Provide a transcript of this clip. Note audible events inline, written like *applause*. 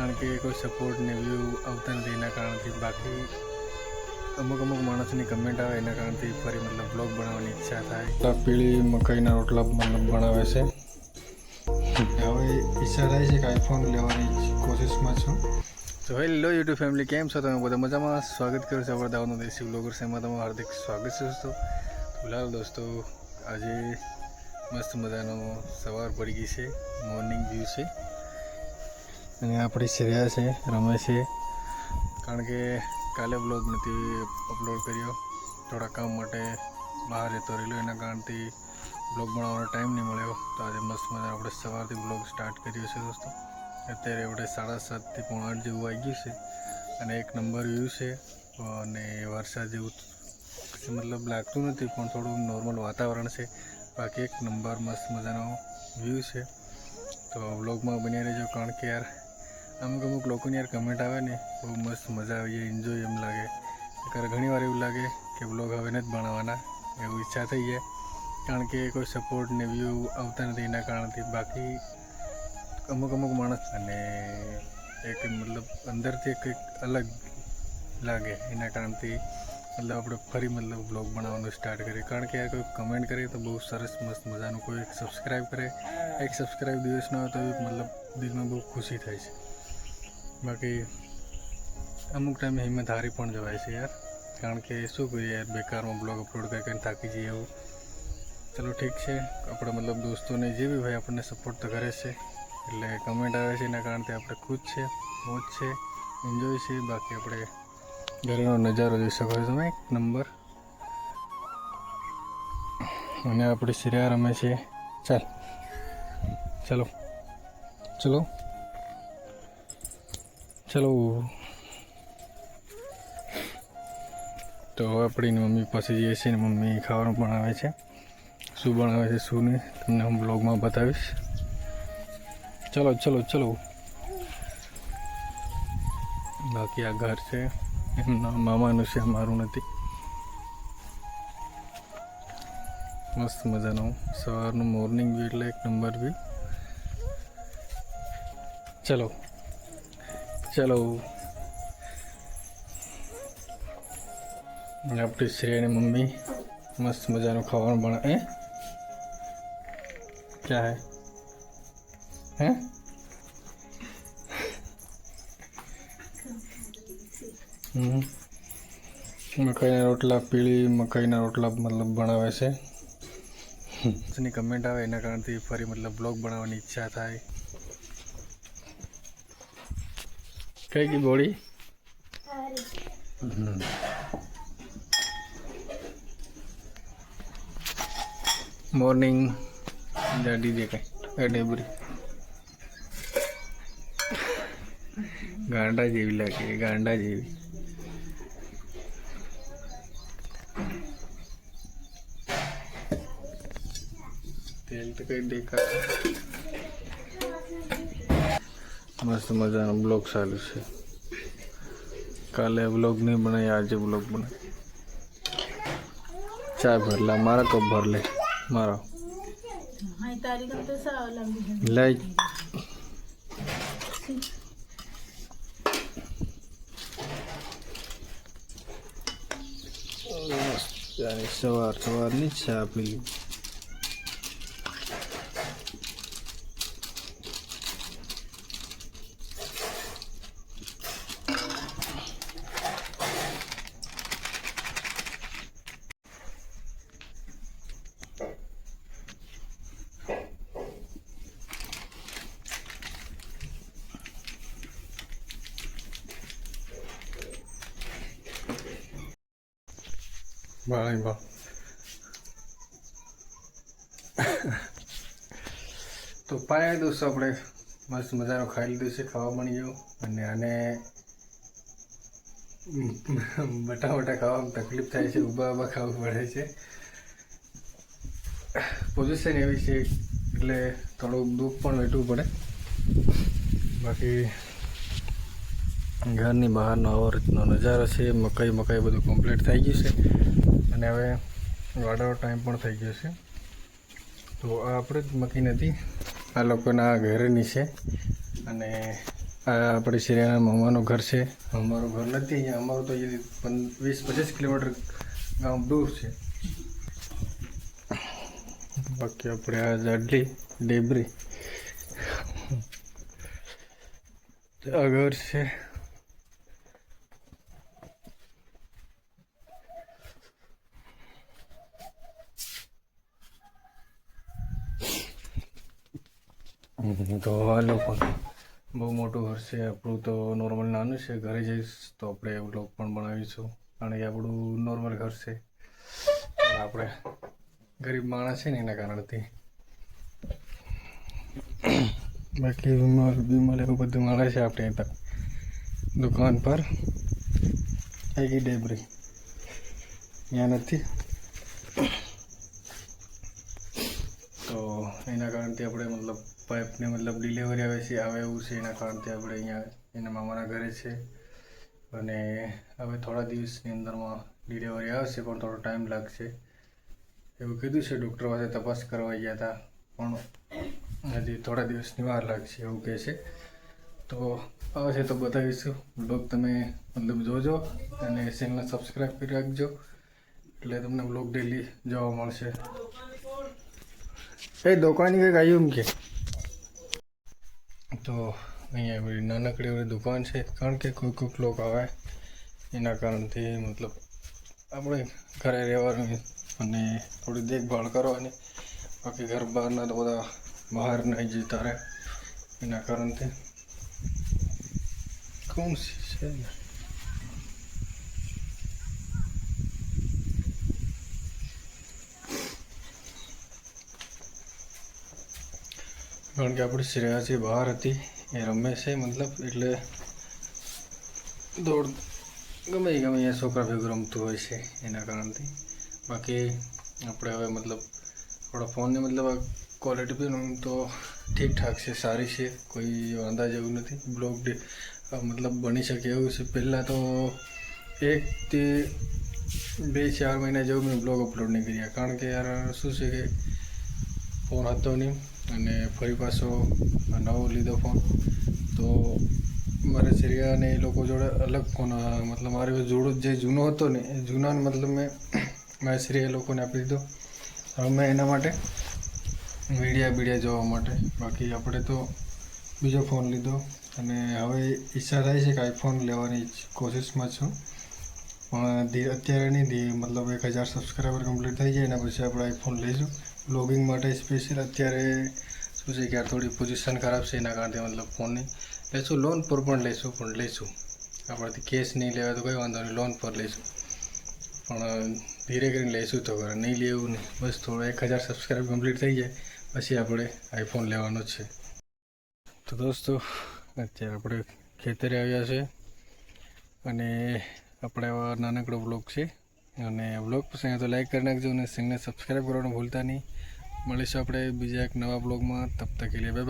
કારણ કે કોઈ સપોર્ટ ને વ્યૂ આવતા નથી એના કારણથી બાકી અમુક અમુક માણસની કમેન્ટ આવે એના કારણથી ફરી મતલબ બ્લોગ બનાવવાની ઈચ્છા થાય. પીળી મકાઈના રોટલા મતલબ બનાવે છે. હવે ઈચ્છા થાય છે કે આઈફોન લેવાની કોશિશમાં છું. તો હેલો યુટ્યુબ ફેમિલી કેમ છો તમે? બધા મજામાં? સ્વાગત કરું છું આપણા દાવનો દેશી બ્લોગર્સ એમાં તમારું હાર્દિક સ્વાગત છે દોસ્તો. ફિલહાલ દોસ્તો આજે મસ્ત મજાનો સવાર પડી ગઈ છે. મોર્નિંગ વ્યૂ છે. અને આપણી શ્રેયા છે રમે છે. કારણ કે કાલે બ્લોગ નથી અપલોડ કર્યો. થોડા કામ માટે બહાર જતો રહેલો, એના કારણથી બ્લોગ બનાવવાનો ટાઈમ નહીં મળ્યો. તો આજે મસ્ત મજા આપણે સવારથી બ્લોગ સ્ટાર્ટ કર્યો છે દોસ્તો. અત્યારે આપણે સાડા સાતથી પોણા આઠ જેવું આવી ગયું છે. અને એક નંબર વ્યૂ છે. અને વરસાદ જેવું મતલબ લાગતું નથી, પણ થોડું નોર્મલ વાતાવરણ છે. બાકી એક નંબર મસ્ત મજાનો વ્યૂ છે. તો બ્લોગમાં બની રહેજો, કારણ કે યાર અમુક અમુક લોકોની યાર કમેન્ટ આવે ને, બહુ મસ્ત મજા આવી જાય એન્જોય એમ લાગે. ત્યારે ઘણી વાર એવું લાગે કે વ્લોગ હવે નથી ભણાવવાના એવું ઈચ્છા થઈ જાય. કારણ કે કોઈ સપોર્ટ ને વ્યૂ આવતા નથી એના કારણથી. બાકી અમુક અમુક માણસ અને એક મતલબ અંદરથી કંઈક અલગ લાગે એના કારણથી. મતલબ આપણે ફરી મતલબ બ્લોગ બનાવવાનું સ્ટાર્ટ કરીએ. કારણ કે યાર કોઈ કમેન્ટ કરે તો બહુ સરસ, મસ્ત મજાનું. કોઈ એક સબસ્ક્રાઈબ કરે, એક સબસ્ક્રાઈબ દિવસ ના હોય તો મતલબ દિલમાં બહુ ખુશી થાય છે. બાકી અમુક ટાઈમે હિંમત હારી પણ જવાય છે યાર. કારણ કે શું કરીએ યાર, બેકારમાં બ્લોગ અપલોડ કરી કરીને થાકી જઈએ એવું. ચલો ઠીક છે. આપણે મતલબ દોસ્તોને જે બી ભાઈ આપણને સપોર્ટ તો કરે છે. એટલે કમેન્ટ આવે છે એના કારણથી આપણે ખુશ છે, મોજ છે એન્જોય છે. બાકી આપણે ઘરેનો નજારો જોઈ શકો છો તમે. એક નંબર અને આપણે સિરિયા રમે છે. ચાલ. ચલો. ચલો. ચલો. તો આપણી મમ્મી પાસે જઈએ છીએ ને મમ્મી ખાવાનું પણ આવે છે. શું બનાવે છે, શું નહીં, તમને હું બ્લોગમાં બતાવીશ. ચલો ચલો ચલો. બાકી આ ઘર છે. એમના મામાનું છે, મારું નથી. મસ્ત મજાનું. સવારનું મોર્નિંગ વ્યૂ એટલે એક નંબર વ્યૂ ચલો. ચલો. આપણી શ્રેણી મમ્મી મસ્ત મજાનું ખાવાનું બના એ ક્યાં હે? હે? મકાઈના રોટલા પીળી, મકાઈના રોટલા મતલબ બનાવે છે. જેની કમેન્ટ આવે એના કારણથી ફરી મતલબ બ્લોગ બનાવવાની ઈચ્છા થાય. કઈ ગઈ બોડી મોર્નિંગ જાડી દે કઈ ડેબરી ગાંડા જેવી લાગે ગાંડા જેવી તેલ તો કઈ દેખાય મસ્ત મજાનો બ્લોગ ચાલુ છે. કાલે બ્લોગ નહીં બનાવી આજે બ્લોગ બનાવી ચા ભરલા મારા કપ ભર લે મારો. લઈ સવાર સવારની ચા પી બાળી બા તો પાયા દોસ્તો આપણે. મસ્ત મજાનો ખાઈ લીધું છે, ખાવા મળી ગયો. અને આને બટા બટા ખાવામાં તકલીફ થાય છે, ઊભા ઊભા ખાવું પડે છે. પોઝિશન એવી છે, એટલે થોડુંક દુઃખ પણ વેઠવું પડે. બાકી ઘરની બહારનો આવો રીતનો નજારો છે, મકાઈ મકાઈ બધું કમ્પ્લીટ થઈ ગયું છે. અને હવે વાડાનો ટાઈમ પણ થઈ ગયો છે. તો આ આપણે જ મકી નથી, આ લોકોના ઘરેની છે. અને આ આપણી સિરિયાના મામાનું ઘર છે. અમારું ઘર નથી, અહીંયા અમારું તો અહીંયા વીસ પચીસ કિલોમીટર ગામ દૂર છે. બાકી આપણે આ જાડલી ડેબરી આ ઘર છે. તો પણ બહુ મોટું ઘર છે. આપણું તો નોર્મલ નાનું છે. ઘરે જઈશ તો આપણે વ્લોગ પણ બનાવીશું. કારણ કે આપણું નોર્મલ ઘર છે. આપણે ગરીબ માણસ છે ને એના કારણથી. બાકી વિમલ વિમલ એવું બધું મળે છે આપણે ત્યાં દુકાન પર. આગી ડેબરી ત્યાં નથી. તો એના કારણથી આપણે મતલબ પાઇપને મતલબ ડિલિવરી આવે છે, આવે એવું છે, એના કારણથી આપણે અહીંયા એના મામાના ઘરે છે. અને હવે થોડા દિવસની અંદરમાં ડિલિવરી આવશે, પણ થોડો ટાઈમ લાગશે. એવું કીધું છે ડૉક્ટર પાસે તપાસ કરવા ગયા હતા, પણ હજી થોડા દિવસની વાર લાગશે એવું કહે છે. તો આવશે તો બતાવીશું. બ્લોગ તમે મતલબ જોજો અને ચેનલને સબસ્ક્રાઈબ કરી રાખજો. એટલે તમને બ્લોગ ડેલી જોવા મળશે. એ દુકાની કંઈક આવ્યું એમ કે. તો અહીંયા બધી નાનકડી એવી દુકાન છે. કારણ કે કોઈ કોઈક લોકો આવે એના કારણથી મતલબ આપણે ઘરે રહેવાનું અને થોડી દેખભાળ કરવાની. બાકી ઘર બહારના તો બધા બહાર નહીં જતા રહે. એના કારણથી કોણ છે? ને કારણ કે આપણી શ્રેયા બહાર હતી. એ રમે છે, મતલબ એટલે દોડ ગમે ગમે એ છોકરા ભેગું રમતું હોય છે, એના કારણથી. બાકી આપણે હવે મતલબ આપણા ફોનની મતલબ ક્વોલિટી બી તો ઠીકઠાક છે, સારી છે, કોઈ વાંધા જેવું નથી બ્લોગ મતલબ બની શકે એવું છે. પહેલાં તો એકથી બે ચાર મહિના જેવું મેં બ્લોગ અપલોડ નહીં કર્યા. કારણ કે યાર શું છે કે ફોન હતો નહીં, અને ફરી પાછો નવો લીધો ફોન તો મારે સિરિયા અને એ લોકો જોડે અલગ ફોન મતલબ મારે જોડો જે જૂનો હતો ને, એ જૂનાને મતલબ મેં *clears throat* મારા સિરિયા લોકોને આપી દીધો. હવે મેં એના માટે મીડિયા બીડિયા જોવા માટે. બાકી આપણે તો બીજો ફોન લીધો. અને હવે ઈચ્છા થાય છે કે આઈફોન લેવાની કોશિશમાં છું. પણ અત્યારે ધીરે, મતલબ એક હજાર સબસ્ક્રાઈબર કમ્પ્લીટ થઈ જાય એના પછી આપણે આઈફોન લઈશું. બ્લોગિંગ માટે સ્પેશિયલ અત્યારે શું છે કે આ થોડી પોઝિશન ખરાબ છે, એના કારણે મતલબ ફોનની લેશું લોન પર પણ લઈશું પણ લઈશું. આપણાથી કેશ નહીં લેવા તો કંઈ વાંધો નહીં લોન પર લઈશું. પણ ધીરે કરીને લઈશું તો ખરા, નહીં લેવું નહીં. બસ થોડો એક હજાર સબસ્ક્રાઈબ કમ્પ્લીટ થઈ જાય, પછી આપણે આઈફોન લેવાનો છે. તો દોસ્તો, અત્યારે આપણે ખેતરે આવ્યા છે. અને આપણે નાનકડો બ્લોગ છે. અને બ્લોગ પસંદ તો લાઈક કરી નાખજો અને સિંગને સબસ્ક્રાઈબ કરવાનું ભૂલતા નહીં. મળીશું આપણે બીજા એક નવા બ્લોગમાં તબ તક લે બાય